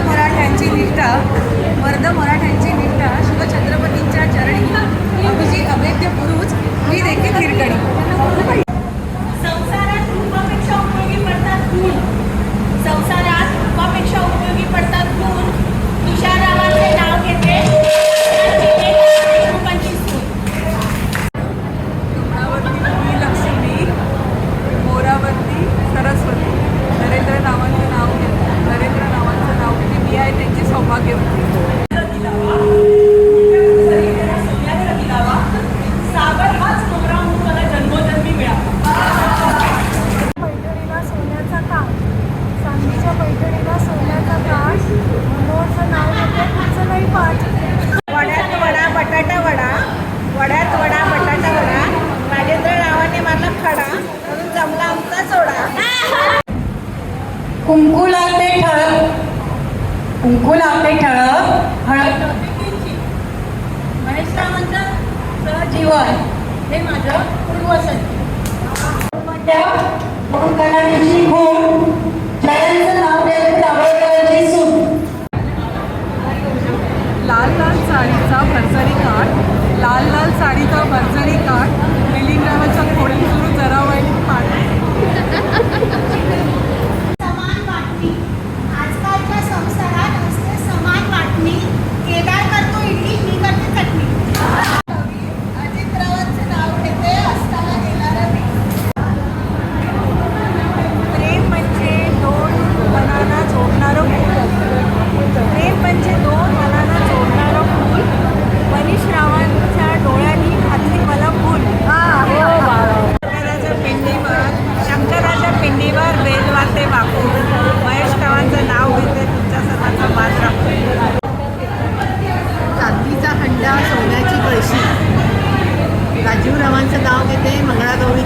मराठ्यांची निष्ठा मर्द मराठ्यांची कुंकू लागते ठळक कुंकू लागते ठळक हळद महेश रामांचं सहजीवन हे माझं पूर्वसन म्हणून कलानिधी खूप पिंडीवर बेल वाजते बापू. महेश कवांचं नाव घेते तुमच्या सर्वांचा मान राखतो चांदीचा हंडा सोन्याची कळशी. राजीवरावांचं नाव घेते मंगळागौरी.